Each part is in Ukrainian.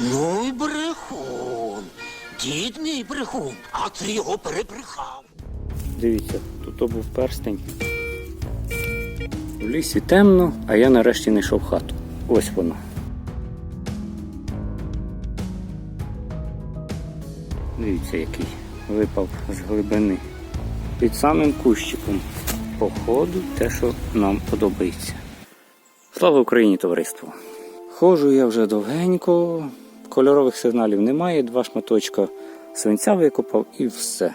Ну й брехун. Дід мій брехун, а ти його перебрехав. Дивіться, тут був перстень. В лісі темно, а я нарешті знайшов хату. Ось воно. Дивіться, який випав з глибини. Під самим кущиком. Походу, те, що нам подобається. Слава Україні, товариство! Ходжу я вже довгенько, кольорових сигналів немає, два шматочка свинця викопав і все.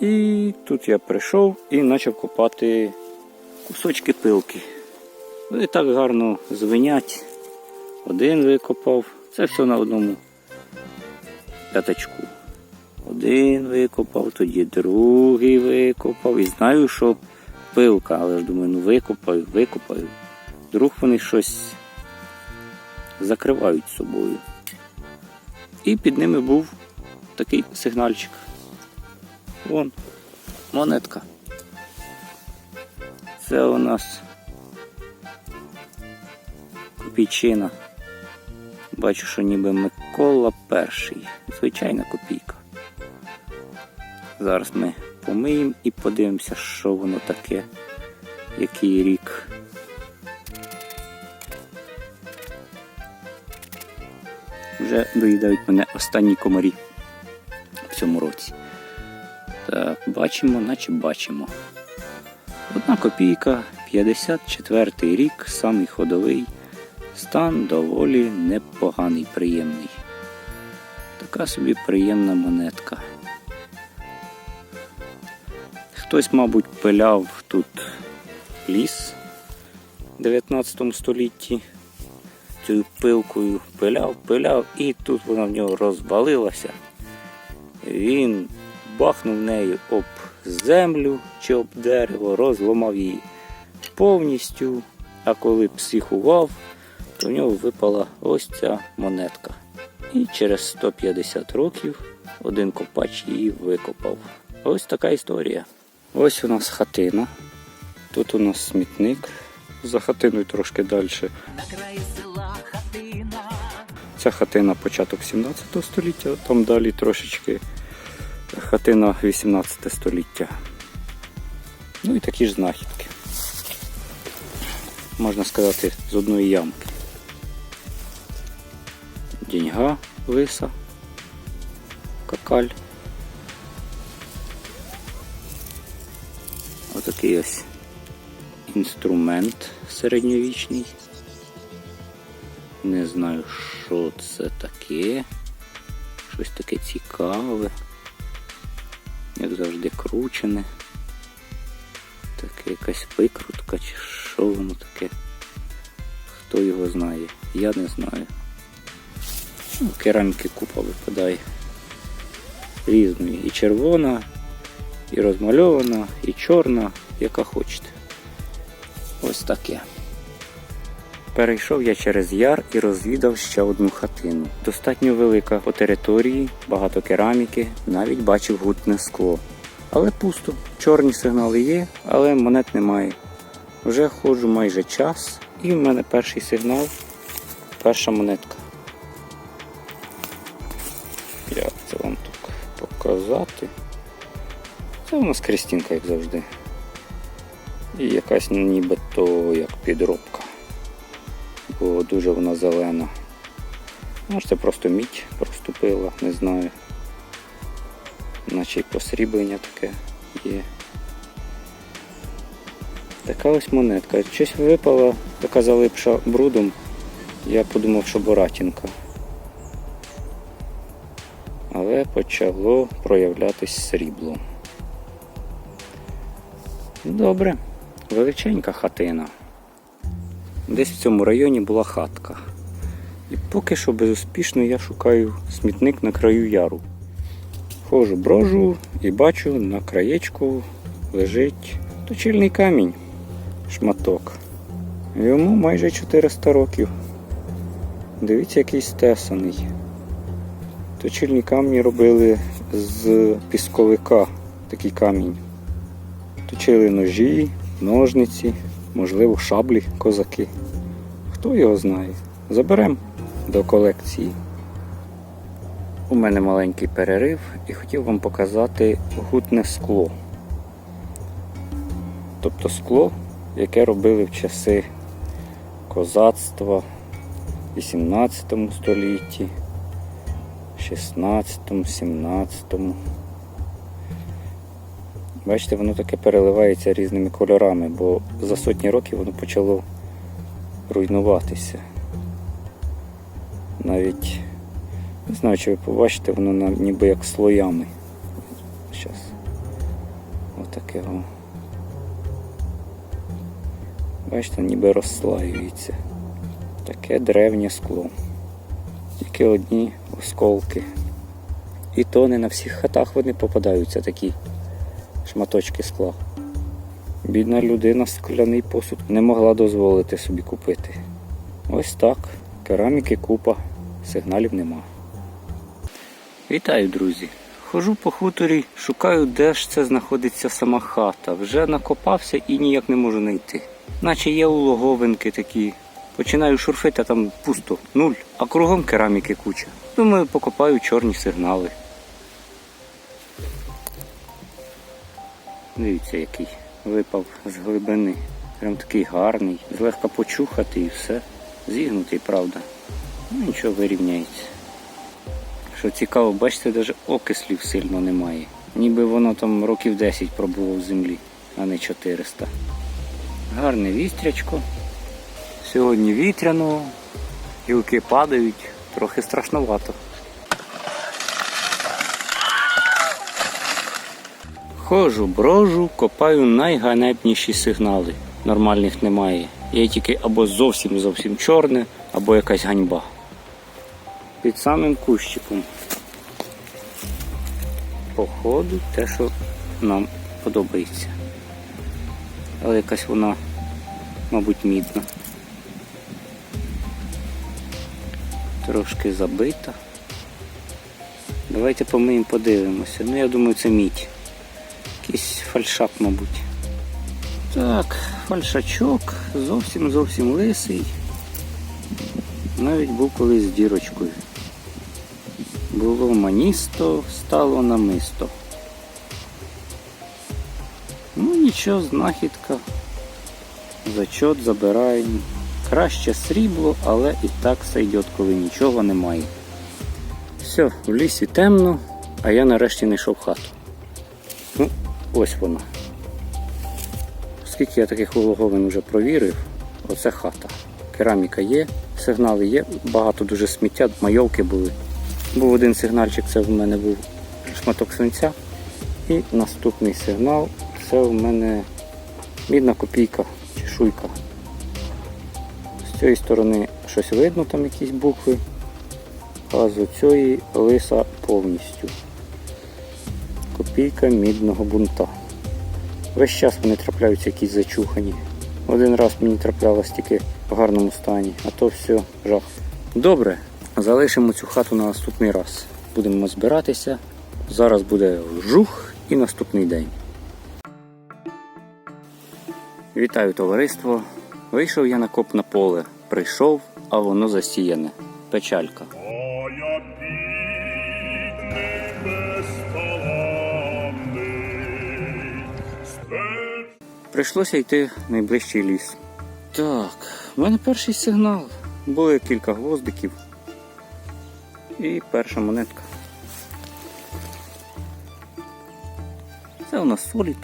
І тут я прийшов і почав копати кусочки пилки. Вони так гарно звенять. Один викопав. Це все на одному п'ятачку. Один викопав, тоді другий викопав. І знаю, що пилка, але ж думаю, ну викопаю, викопаю. Друг вони щось закривають собою. І під ними був такий сигнальчик. Вон, монетка. Це у нас копійчина. Бачу, що ніби Микола перший. Звичайна копійка. Зараз ми помиємо і подивимося, що воно таке, який рік. Вже доїдають мене останні комарі в цьому році. Так, бачимо, наче бачимо. Одна копійка, 54 рік, самий ходовий. Стан доволі непоганий, приємний. Така собі приємна монетка. Хтось, мабуть, пиляв тут ліс в 19 столітті. Цією пилкою пиляв, пиляв, і тут вона в нього розвалилася. Він бахнув нею об землю чи об дерево, розламав її повністю, а коли психував, то в нього випала ось ця монетка. І через 150 років один копач її викопав. Ось така історія. Ось у нас хатина. Тут у нас смітник. За хатиною трошки далі. Ця хатина початок 17 століття, там далі трошечки хатина 18 століття. Ну і такі ж знахідки. Можна сказати, з одної ямки. Діньга лиса, какаль. Отакий ось інструмент середньовічний. Не знаю, що це таке. Щось таке цікаве. Як завжди кручене. Таке якась викрутка чи що воно таке. Хто його знає? Я не знаю. Ну, кераміки купа випадає. Різної. І червона, і розмальована, і чорна, яка хочете. Ось таке. Перейшов я через яр і розвідав ще одну хатину. Достатньо велика по території, багато кераміки, навіть бачив гутне скло. Але пусто. Чорні сигнали є, але монет немає. Вже ходжу майже час, і в мене перший сигнал, перша монетка. Як це вам так показати? Це у нас крістінка, як завжди. І якась нібито як підробка бо дуже вона зелена. Може це просто мідь проступила, не знаю. Наче й посріблення таке є. Така ось монетка. Щось випала, така залипша брудом. Я подумав, що Боратінка. Але почало проявлятись срібло. Добре, величенька хатина. Десь в цьому районі була хатка. І поки що безуспішно я шукаю смітник на краю яру. Хожу, брожу і бачу на краєчку лежить точильний камінь, шматок. Йому майже 400 років. Дивіться, який стесаний. Точильні камні робили з пісковика такий камінь. Точили ножі, ножниці, можливо, шаблі, козаки. Хто його знає? Заберемо до колекції. У мене маленький перерив і хотів вам показати гутне скло. Тобто скло, яке робили в часи козацтва в 18 столітті, 16, 17. Бачите, воно таке переливається різними кольорами, бо за сотні років воно почало руйнуватися. Навіть не знаю, чи ви побачите, воно ніби як слоями. Зараз. Отаке воно. Бачите, ніби розслаюється. Таке древнє скло. Тільки одні осколки. І то не на всіх хатах вони попадаються такі шматочки скла. Бідна людина скляний посуд не могла дозволити собі купити. Ось так. Кераміки купа, сигналів нема. Вітаю, друзі! Хожу по хуторі, шукаю, де ж це знаходиться сама хата. Вже накопався і ніяк не можу знайти. Наче є улоговинки такі. Починаю шурфити, а там пусто, нуль, а кругом кераміки куча. Думаю, покопаю чорні сигнали. Дивіться, який випав з глибини. Прям такий гарний, злегка почухати і все. Зігнутий, правда. Ну нічого вирівняється. Що цікаво, бачите, навіть окислів сильно немає. Ніби воно там років 10 пробуло в землі, а не 400. Гарне вістрячко. Сьогодні вітряно, гілки падають, трохи страшновато. Ходжу, брожу, копаю найганебніші сигнали. Нормальних немає. Є тільки або зовсім зовсім чорне, або якась ганьба. Під самим кущиком. Походу те, що нам подобається. Але якась вона, мабуть, мідна. Трошки забита. Давайте помиємо, подивимося. Ну, я думаю, це мідь. Якийсь фальшак, мабуть. Так, фальшачок, зовсім зовсім лисий. Навіть був колись з дірочкою. Було маністо, стало намисто. Ну нічого, знахідка. Зачот забираємо. Краще срібло, але і так сойдет, коли нічого немає. Все, в лісі темно, а я нарешті знайшов хату. Ось вона. Оскільки я таких вологовин вже провірив, оце хата. Кераміка є, сигнали є, багато дуже сміття, майовки були. Був один сигнальчик, це в мене був шматок свинця. І наступний сигнал це в мене мідна копійка чи шуйка. З цієї сторони щось видно, там якісь букви, а з цієї лиса повністю. Копійка мідного бунта. Весь час вони трапляються якісь зачухані. Один раз мені траплялось тільки в гарному стані, а то все жах. Добре, залишимо цю хату на наступний раз. Будемо збиратися. Зараз буде жух і наступний день. Вітаю товариство. Вийшов я на коп на поле. Прийшов, а воно засіяне. Печалька. Прийшлося йти в найближчий ліс. Так, в мене перший сигнал. Були кілька гвоздиків. І перша монетка. Це у нас солід,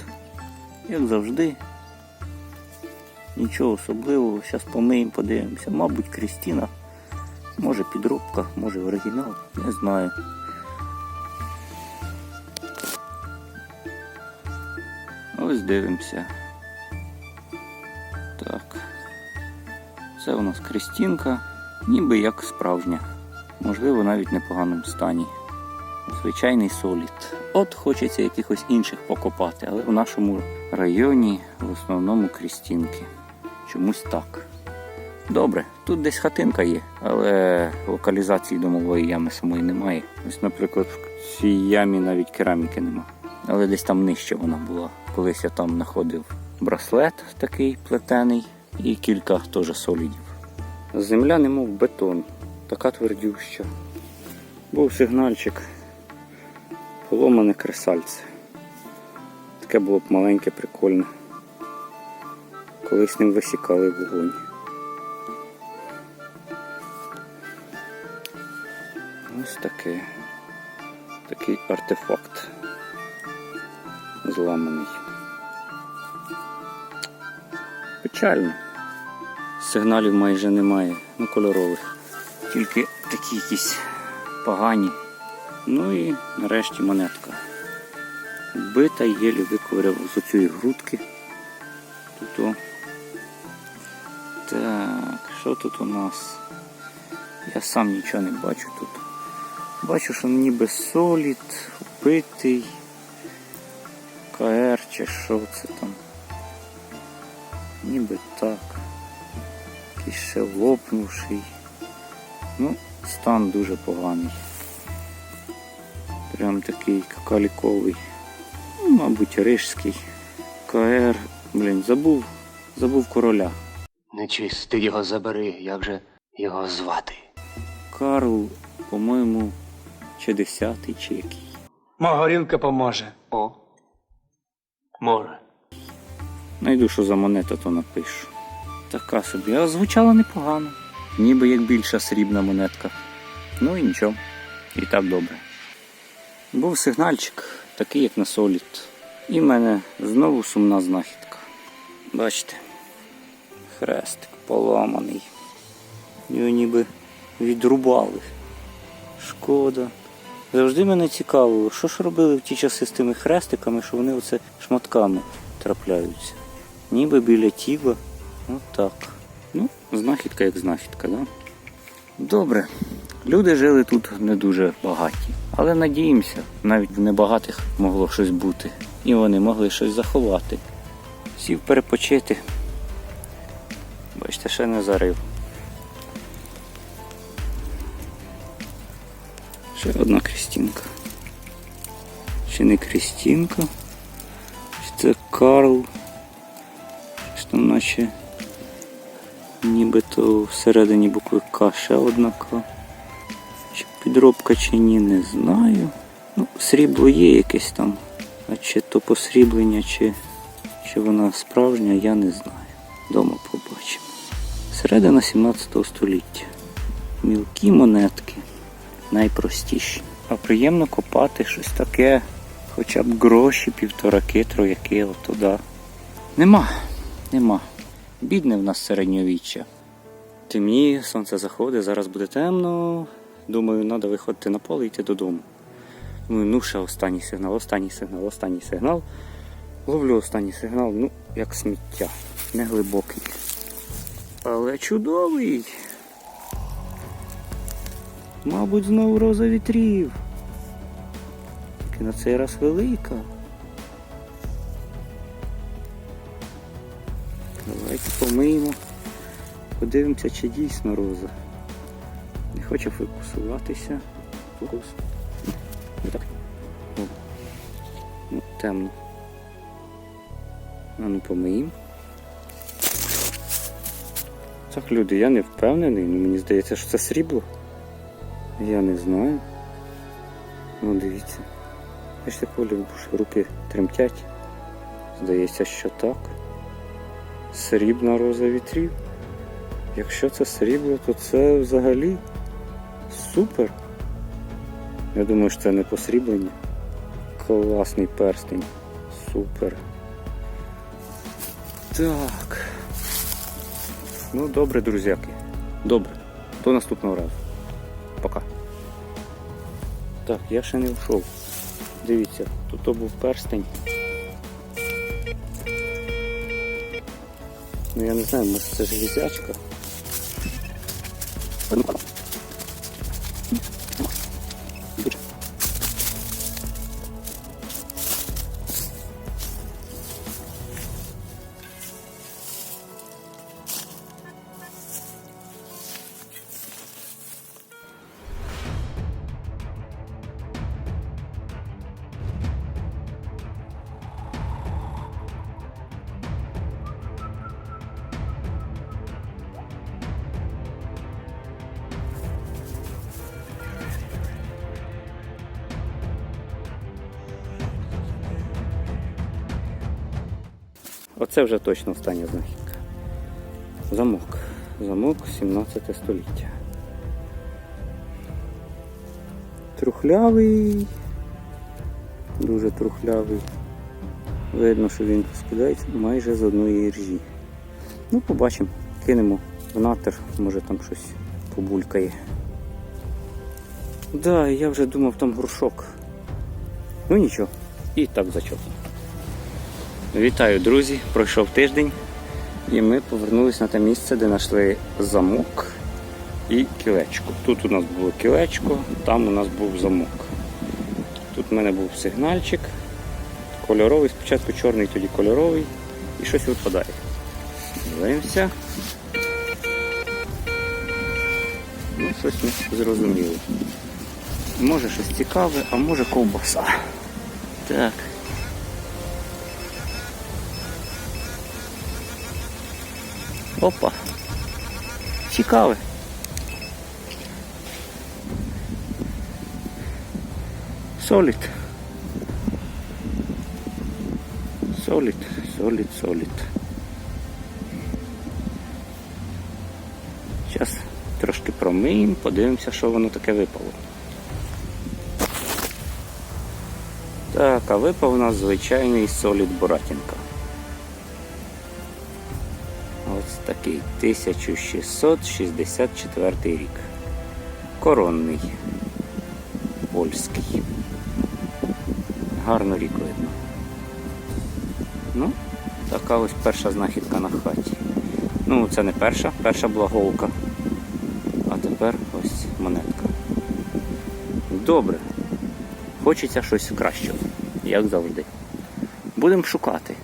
як завжди. Нічого особливого, зараз помиємо, подивимося. Мабуть, Крістіна. Може підробка, може оригінал, не знаю. Ось дивимося. Це у нас Крістінка, ніби як справжня. Можливо, навіть в непоганому стані. Звичайний солід. От хочеться якихось інших покопати, але в нашому районі в основному Крістінки. Чомусь так. Добре, тут десь хатинка є, але локалізації домової ями самої немає. Ось, наприклад, в цій ямі навіть кераміки нема. Але десь там нижче вона була. Колись я там знаходив браслет такий плетений і кілька теж солідів. Земля немов бетон, така твердюща. Був сигнальчик. Поломане кресальце. Таке було б маленьке, прикольне. Колись ним висікали вогонь. Ось таке. Такий артефакт. Зламаний. Печально. Сигналів майже немає, ну кольорових. Тільки такі якісь погані. Ну і нарешті монетка. Вбита єлі виковиряв з оцієї грудки. Тут о. Так, що тут у нас? Я сам нічого не бачу тут. Бачу, що ніби солід, вбитий. КР чи що це там. Ніби так. Якийсь ще лопнувший. Ну, стан дуже поганий. Прям такий каліковий. Ну, мабуть, рижський. КР. Блін, забув. Забув короля. Нечист, ти його забери, як же його звати? Карл, по-моєму, чи десятий, чи який. Горілка поможе. О. Може. Найду, що за монета, то напишу. Така собі, а звучала непогано. Ніби як більша срібна монетка. Ну і нічого. І так добре. Був сигнальчик, такий як на солід. І в мене знову сумна знахідка. Бачите, хрестик поламаний. Його ніби відрубали. Шкода. Завжди мене цікавило, що ж робили в ті часи з тими хрестиками, що вони оце шматками трапляються. Ніби біля тіла. Отак. Ну, знахідка як знахідка, да? Добре. Люди жили тут не дуже багаті. Але надіємося, навіть в небагатих могло щось бути. І вони могли щось заховати. Сів перепочити. Бачите, ще не зарив. Ще одна крістінка. Чи не крістінка? Чи це Карл? Що там наче нібито всередині букви К ще одна К. Чи підробка чи ні, не знаю. Ну, срібло є якесь там. А чи то посріблення, чи, чи вона справжня, я не знаю. Дома побачимо. Середина 17 століття. Мілкі монетки. Найпростіші. А приємно копати щось таке, хоча б гроші, півтораки, трояки, отуда. Нема, нема. Бідне в нас середньовіччя. Темніє, сонце заходить, зараз буде темно. Думаю, треба виходити на поле і йти додому. Думаю, ну ще останній сигнал, останній сигнал, останній сигнал. Ловлю останній сигнал, ну, як сміття. Не глибокий. Але чудовий. Мабуть, знову роза вітрів. Тільки на цей раз велика. Помиємо. Подивимося, чи дійсно роза. Не хочу фокусуватися. Фокус. Так. О. Ну, темно. А ну помиємо. Так, люди, я не впевнений, ну мені здається, що це срібло. Я не знаю. Ну, дивіться. Бачите, полі руки тремтять. Здається, що так. Срібна роза вітрів. Якщо це срібло, то це взагалі супер. Я думаю, що це не посріблення. Класний перстень. Супер. Так. Ну, добре, друзяки. Добре. До наступного разу. Пока. Так, я ще не йшов. Дивіться, тут був перстень. Ну я не знаю, може це железячка. Оце вже точно остання знахідка. Замок. Замок 17 століття. Трухлявий. Дуже трухлявий. Видно, що він складається майже з одної іржі. Ну, побачимо. Кинемо в натер, може там щось побулькає. Да, я вже думав там грушок. Ну нічого, і так зачосно. Вітаю, друзі! Пройшов тиждень і ми повернулися на те місце, де знайшли замок і кілечко. Тут у нас було кілечко, там у нас був замок. Тут в мене був сигнальчик. Кольоровий, спочатку чорний, тоді кольоровий. І щось випадає. Дивимося. Ну, щось не зрозуміло. Може щось цікаве, а може ковбаса. Так. Опа. Цікаве. Солід. Солід, солід, солід. Зараз трошки промиємо, подивимося, що воно таке випало. Так, а випав у нас звичайний солід Буратінка. 1664 рік. Коронний. Польський. Гарно рік видно. Ну, така ось перша знахідка на хаті. Ну, це не перша, перша була голка. А тепер ось монетка. Добре. Хочеться щось кращого, як завжди. Будемо шукати.